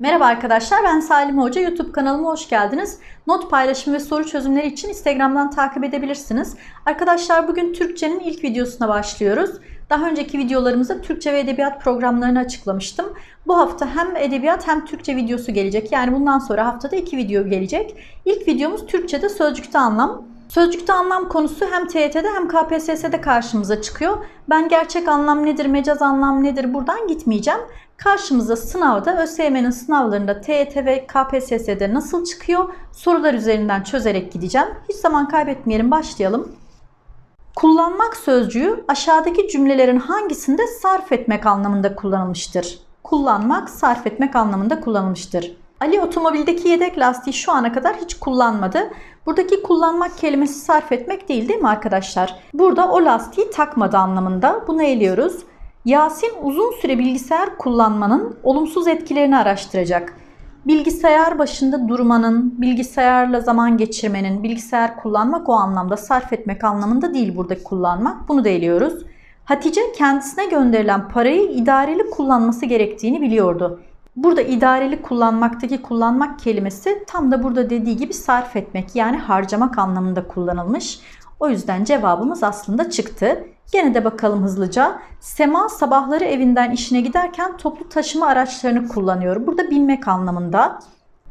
Merhaba arkadaşlar ben Salim Hoca. YouTube kanalıma hoş geldiniz. Not paylaşımı ve soru çözümleri için Instagram'dan takip edebilirsiniz. Arkadaşlar bugün Türkçenin ilk videosuna başlıyoruz. Daha önceki videolarımızda Türkçe ve Edebiyat programlarını açıklamıştım. Bu hafta hem Edebiyat hem Türkçe videosu gelecek. Yani bundan sonra haftada iki video gelecek. İlk videomuz Türkçe'de sözcükte anlam. Sözcükte anlam konusu hem TYT'de hem KPSS'de karşımıza çıkıyor. Ben gerçek anlam nedir, mecaz anlam nedir buradan gitmeyeceğim. Karşımıza sınavda ÖSYM'nin sınavlarında TYT ve KPSS'de nasıl çıkıyor sorular üzerinden çözerek gideceğim. Hiç zaman kaybetmeyelim başlayalım. Kullanmak sözcüğü aşağıdaki cümlelerin hangisinde sarf etmek anlamında kullanılmıştır? Kullanmak, sarf etmek anlamında kullanılmıştır. Ali otomobildeki yedek lastiği şu ana kadar hiç kullanmadı. Buradaki kullanmak kelimesi sarf etmek değil değil mi arkadaşlar? Burada o lastiği takmadı anlamında. Bunu eliyoruz. Yasin uzun süre bilgisayar kullanmanın olumsuz etkilerini araştıracak. Bilgisayar başında durmanın, bilgisayarla zaman geçirmenin, bilgisayar kullanmak o anlamda sarf etmek anlamında değil buradaki kullanmak. Bunu da eliyoruz. Hatice kendisine gönderilen parayı idareli kullanması gerektiğini biliyordu. Burada idareli kullanmaktaki kullanmak kelimesi tam da burada dediği gibi sarf etmek yani harcamak anlamında kullanılmış. O yüzden cevabımız aslında çıktı. Gene de bakalım hızlıca. Sema sabahları evinden işine giderken toplu taşıma araçlarını kullanıyor. Burada binmek anlamında.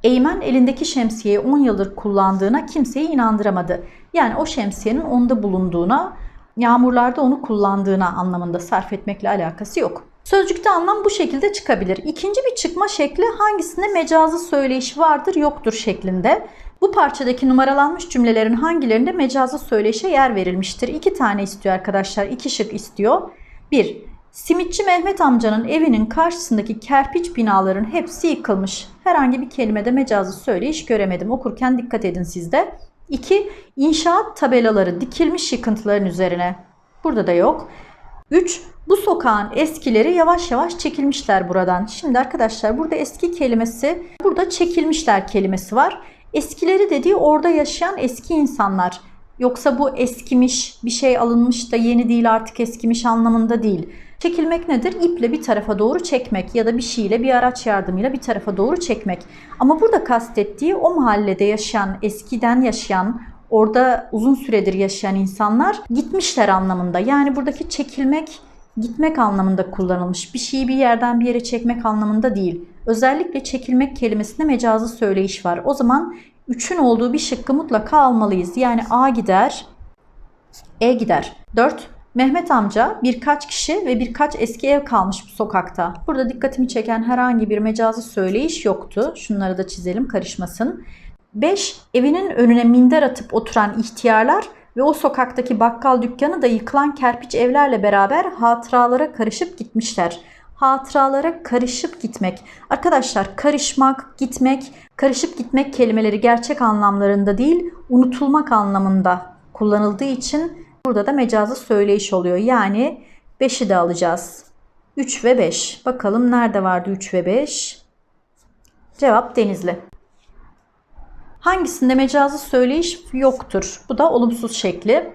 Eymen elindeki şemsiyeyi 10 yıldır kullandığına kimseyi inandıramadı. Yani o şemsiyenin onda bulunduğuna, yağmurlarda onu kullandığına anlamında sarf etmekle alakası yok. Sözcükte anlam bu şekilde çıkabilir. İkinci bir çıkma şekli hangisinde mecazı söyleyiş vardır yoktur şeklinde. Bu parçadaki numaralanmış cümlelerin hangilerinde mecazı söyleyişe yer verilmiştir? İki tane istiyor arkadaşlar. iki şık istiyor. Bir, simitçi Mehmet amcanın evinin karşısındaki kerpiç binaların hepsi yıkılmış. Herhangi bir kelimede mecazı söyleyiş göremedim. Okurken dikkat edin sizde. İki, inşaat tabelaları dikilmiş yıkıntıların üzerine. Burada da yok. 3. Bu sokağın eskileri yavaş yavaş çekilmişler buradan. Şimdi arkadaşlar burada eski kelimesi, burada çekilmişler kelimesi var. Eskileri dediği orada yaşayan eski insanlar. Yoksa bu eskimiş, bir şey alınmış da yeni değil artık eskimiş anlamında değil. Çekilmek nedir? İple bir tarafa doğru çekmek ya da bir şeyle bir araç yardımıyla bir tarafa doğru çekmek. Ama burada kastettiği o mahallede yaşayan, eskiden yaşayan, orada uzun süredir yaşayan insanlar gitmişler anlamında. Yani buradaki çekilmek gitmek anlamında kullanılmış. Bir şeyi bir yerden bir yere çekmek anlamında değil. Özellikle çekilmek kelimesinde mecazı söyleyiş var. O zaman üçün olduğu bir şıkkı mutlaka almalıyız. Yani A gider, E gider. 4. Mehmet amca birkaç kişi ve birkaç eski ev kalmış bu sokakta. Burada dikkatimi çeken herhangi bir mecazı söyleyiş yoktu. Şunları da çizelim karışmasın. 5. Evinin önüne minder atıp oturan ihtiyarlar ve o sokaktaki bakkal dükkanı da yıkılan kerpiç evlerle beraber hatıralara karışıp gitmişler. Hatıralara karışıp gitmek. Arkadaşlar karışmak, gitmek, karışıp gitmek kelimeleri gerçek anlamlarında değil, unutulmak anlamında kullanıldığı için burada da mecazı söyleyiş oluyor. Yani 5'i de alacağız. 3 ve 5. Bakalım nerede vardı 3 ve 5? Cevap Denizli. Hangisinde mecazı söyleyiş yoktur? Bu da olumsuz şekli.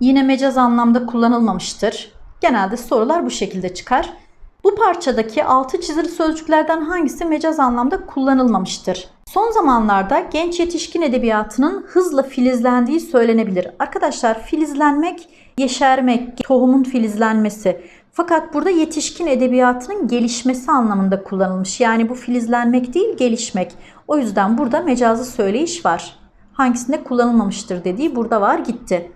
Yine mecaz anlamda kullanılmamıştır. Genelde sorular bu şekilde çıkar. Bu parçadaki altı çizili sözcüklerden hangisi mecaz anlamda kullanılmamıştır? Son zamanlarda genç yetişkin edebiyatının hızla filizlendiği söylenebilir. Arkadaşlar filizlenmek, yeşermek, tohumun filizlenmesi. Fakat burada yetişkin edebiyatının gelişmesi anlamında kullanılmış. Yani bu filizlenmek değil gelişmek. O yüzden burada mecazı söyleyiş var. Hangisinde kullanılmamıştır dediği burada var gitti.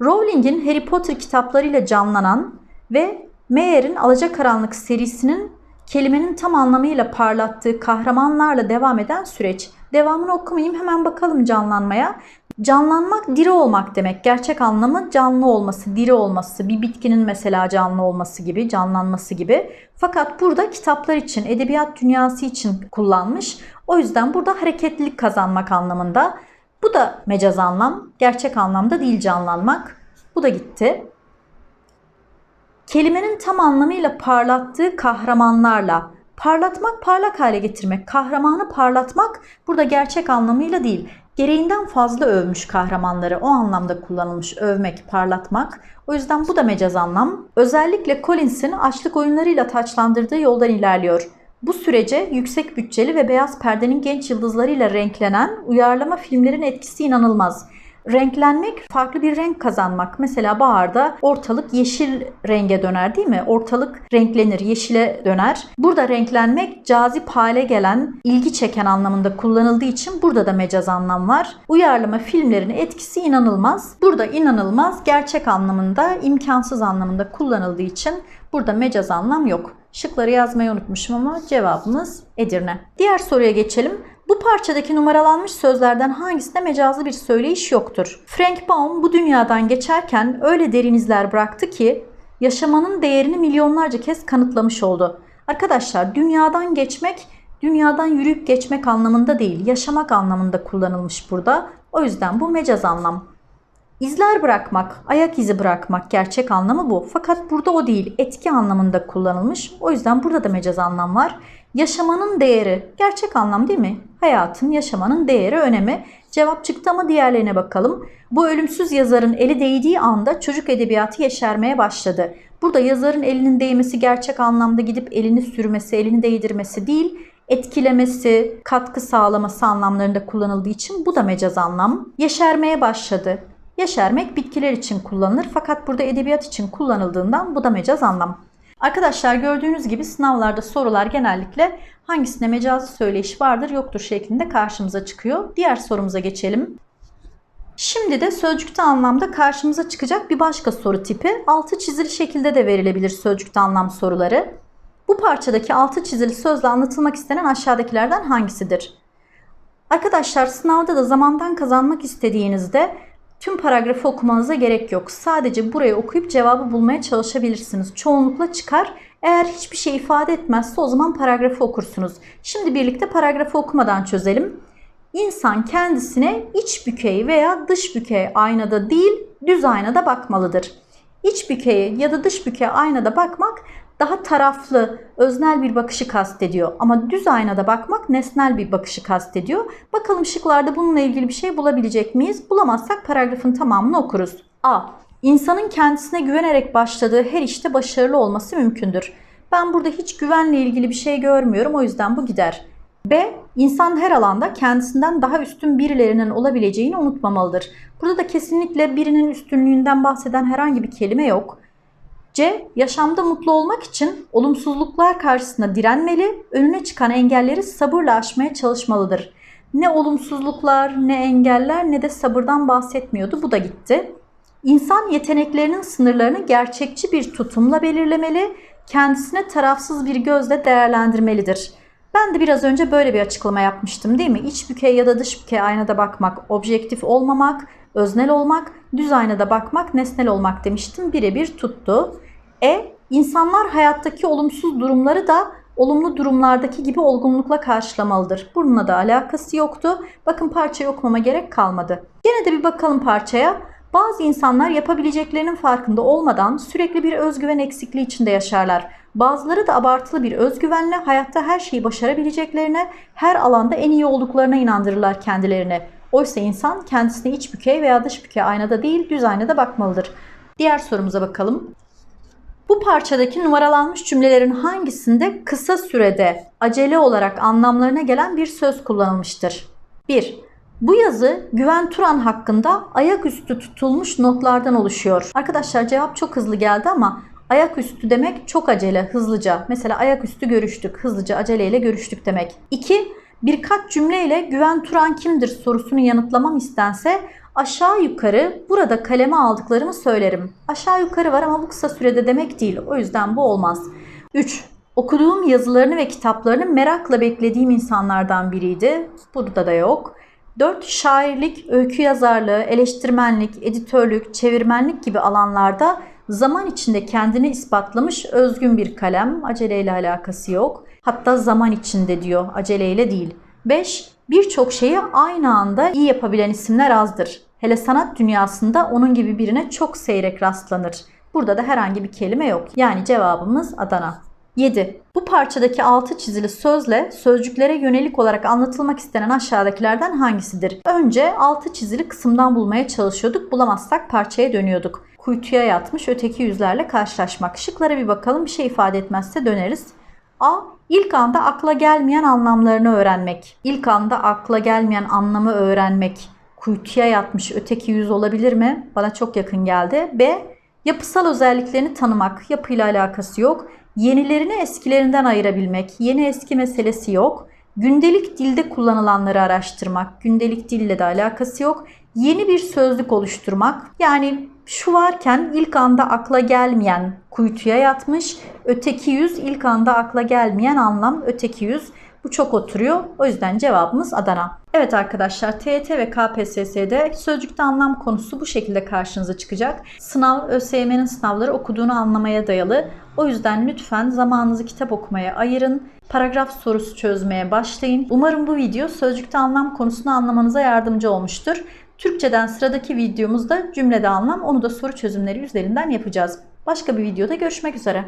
Rowling'in Harry Potter kitaplarıyla canlanan ve Mayer'in Alacakaranlık serisinin kelimenin tam anlamıyla parlattığı kahramanlarla devam eden süreç. Devamını okumayayım hemen bakalım canlanmaya. Canlanmak diri olmak demek. Gerçek anlamı canlı olması, diri olması, bir bitkinin mesela canlı olması gibi, canlanması gibi. Fakat burada kitaplar için, edebiyat dünyası için kullanmış. O yüzden burada hareketlilik kazanmak anlamında. Bu da mecaz anlam, gerçek anlamda değil canlanmak. Bu da gitti. Kelimenin tam anlamıyla parlattığı kahramanlarla parlatmak, parlak hale getirmek, kahramanı parlatmak burada gerçek anlamıyla değil. Gereğinden fazla övmüş kahramanları o anlamda kullanılmış övmek, parlatmak. O yüzden bu da mecaz anlam. Özellikle Collins'in açlık oyunlarıyla taçlandırdığı yoldan ilerliyor. Bu sürece yüksek bütçeli ve beyaz perdenin genç yıldızlarıyla renklenen uyarlama filmlerin etkisi inanılmaz. Renklenmek farklı bir renk kazanmak. Mesela baharda ortalık yeşil renge döner değil mi? Ortalık renklenir, yeşile döner. Burada renklenmek cazip hale gelen, ilgi çeken anlamında kullanıldığı için burada da mecaz anlam var. Uyarlama filmlerin etkisi inanılmaz. Burada inanılmaz gerçek anlamında, imkansız anlamında kullanıldığı için burada mecaz anlam yok. Şıkları yazmayı unutmuşum ama cevabımız Edirne. Diğer soruya geçelim. Bu parçadaki numaralanmış sözlerden hangisinde mecazlı bir söyleyiş yoktur? Frank Baum bu dünyadan geçerken öyle derin izler bıraktı ki yaşamanın değerini milyonlarca kez kanıtlamış oldu. Arkadaşlar dünyadan geçmek, dünyadan yürüyüp geçmek anlamında değil, yaşamak anlamında kullanılmış burada. O yüzden bu mecaz anlam. İzler bırakmak, ayak izi bırakmak gerçek anlamı bu. Fakat burada o değil, etki anlamında kullanılmış. O yüzden burada da mecaz anlam var. Yaşamanın değeri, gerçek anlam değil mi? Hayatın, yaşamanın değeri, önemi. Cevap çıktı ama diğerlerine bakalım. Bu ölümsüz yazarın eli değdiği anda çocuk edebiyatı yeşermeye başladı. Burada yazarın elinin değmesi gerçek anlamda gidip elini sürmesi, elini değdirmesi değil, etkilemesi, katkı sağlaması anlamlarında kullanıldığı için bu da mecaz anlam. Yeşermeye başladı. Yeşermek bitkiler için kullanılır fakat burada edebiyat için kullanıldığından bu da mecaz anlam. Arkadaşlar gördüğünüz gibi sınavlarda sorular genellikle hangisinde mecazi söyleyiş vardır yoktur şeklinde karşımıza çıkıyor. Diğer sorumuza geçelim. Şimdi de sözcükte anlamda karşımıza çıkacak bir başka soru tipi. Altı çizili şekilde de verilebilir sözcükte anlam soruları. Bu parçadaki altı çizili sözle anlatılmak istenen aşağıdakilerden hangisidir? Arkadaşlar sınavda da zamandan kazanmak istediğinizde Tüm paragrafı okumanıza gerek yok. Sadece burayı okuyup cevabı bulmaya çalışabilirsiniz. Çoğunlukla çıkar. Eğer hiçbir şey ifade etmezse o zaman paragrafı okursunuz. Şimdi birlikte paragrafı okumadan çözelim. İnsan kendisine iç bükey veya dış bükey aynada değil düz aynada bakmalıdır. İç bükeye ya da dış bükeye aynada bakmak daha taraflı, öznel bir bakışı kastediyor. Ama düz aynada bakmak nesnel bir bakışı kastediyor. Bakalım şıklarda bununla ilgili bir şey bulabilecek miyiz? Bulamazsak paragrafın tamamını okuruz. A. İnsanın kendisine güvenerek başladığı her işte başarılı olması mümkündür. Ben burada hiç güvenle ilgili bir şey görmüyorum o yüzden bu gider. B. İnsan her alanda kendisinden daha üstün birilerinin olabileceğini unutmamalıdır. Burada da kesinlikle birinin üstünlüğünden bahseden herhangi bir kelime yok. C. Yaşamda mutlu olmak için olumsuzluklar karşısında direnmeli, önüne çıkan engelleri sabırla aşmaya çalışmalıdır. Ne olumsuzluklar, ne engeller ne de sabırdan bahsetmiyordu. Bu da gitti. İnsan yeteneklerinin sınırlarını gerçekçi bir tutumla belirlemeli, kendisine tarafsız bir gözle değerlendirmelidir. Ben de biraz önce böyle bir açıklama yapmıştım değil mi? İç bükey ya da dış bükey aynada bakmak, objektif olmamak, öznel olmak, düz aynada bakmak, nesnel olmak demiştim. Birebir tuttu. E. insanlar hayattaki olumsuz durumları da olumlu durumlardaki gibi olgunlukla karşılamalıdır. Bununla da alakası yoktu. Bakın parçayı okumama gerek kalmadı. Gene de bir bakalım parçaya. Bazı insanlar yapabileceklerinin farkında olmadan sürekli bir özgüven eksikliği içinde yaşarlar. Bazıları da abartılı bir özgüvenle hayatta her şeyi başarabileceklerine, her alanda en iyi olduklarına inandırırlar kendilerine. Oysa insan kendisine iç bükey veya dış bükey aynada değil düz aynada bakmalıdır. Diğer sorumuza bakalım. Bu parçadaki numaralanmış cümlelerin hangisinde kısa sürede acele olarak anlamlarına gelen bir söz kullanılmıştır? 1. Bu yazı Güven Turan hakkında ayaküstü tutulmuş notlardan oluşuyor. Arkadaşlar cevap çok hızlı geldi ama ayaküstü demek çok acele, hızlıca. Mesela ayaküstü görüştük, hızlıca aceleyle görüştük demek. 2. Birkaç cümleyle Güven Turan kimdir sorusunu yanıtlamam istense aşağı yukarı burada kaleme aldıklarımı söylerim. Aşağı yukarı var ama bu kısa sürede demek değil. O yüzden bu olmaz. 3. Okuduğum yazılarını ve kitaplarını merakla beklediğim insanlardan biriydi. Burada da yok. 4. Şairlik, öykü yazarlığı, eleştirmenlik, editörlük, çevirmenlik gibi alanlarda zaman içinde kendini ispatlamış özgün bir kalem. Aceleyle alakası yok. Hatta zaman içinde diyor, aceleyle değil. 5. Birçok şeyi aynı anda iyi yapabilen isimler azdır. Hele sanat dünyasında onun gibi birine çok seyrek rastlanır. Burada da herhangi bir kelime yok. Yani cevabımız Adana. 7. Bu parçadaki altı çizili sözle sözcüklere yönelik olarak anlatılmak istenen aşağıdakilerden hangisidir? Önce altı çizili kısımdan bulmaya çalışıyorduk. Bulamazsak parçaya dönüyorduk. Kuytuya yatmış öteki yüzlerle karşılaşmak. Şıklara bir bakalım. Bir şey ifade etmezse döneriz. A. İlk anda akla gelmeyen anlamlarını öğrenmek. İlk anda akla gelmeyen anlamı öğrenmek. Kuytuya yatmış öteki yüz olabilir mi? Bana çok yakın geldi. B. Yapısal özelliklerini tanımak. Yapıyla alakası yok. Yenilerini eskilerinden ayırabilmek. Yeni eski meselesi yok. Gündelik dilde kullanılanları araştırmak. Gündelik dille de alakası yok. Yeni bir sözlük oluşturmak. Yani şu varken ilk anda akla gelmeyen kuytuya yatmış. Öteki yüz ilk anda akla gelmeyen anlam öteki yüz. Bu çok oturuyor. O yüzden cevabımız Adana. Evet arkadaşlar TYT ve KPSS'de sözcükte anlam konusu bu şekilde karşınıza çıkacak. Sınav, ÖSYM'nin sınavları okuduğunu anlamaya dayalı. O yüzden lütfen zamanınızı kitap okumaya ayırın. Paragraf sorusu çözmeye başlayın. Umarım bu video sözcükte anlam konusunu anlamanıza yardımcı olmuştur. Türkçeden sıradaki videomuzda cümlede anlam, onu da soru çözümleri üzerinden yapacağız. Başka bir videoda görüşmek üzere.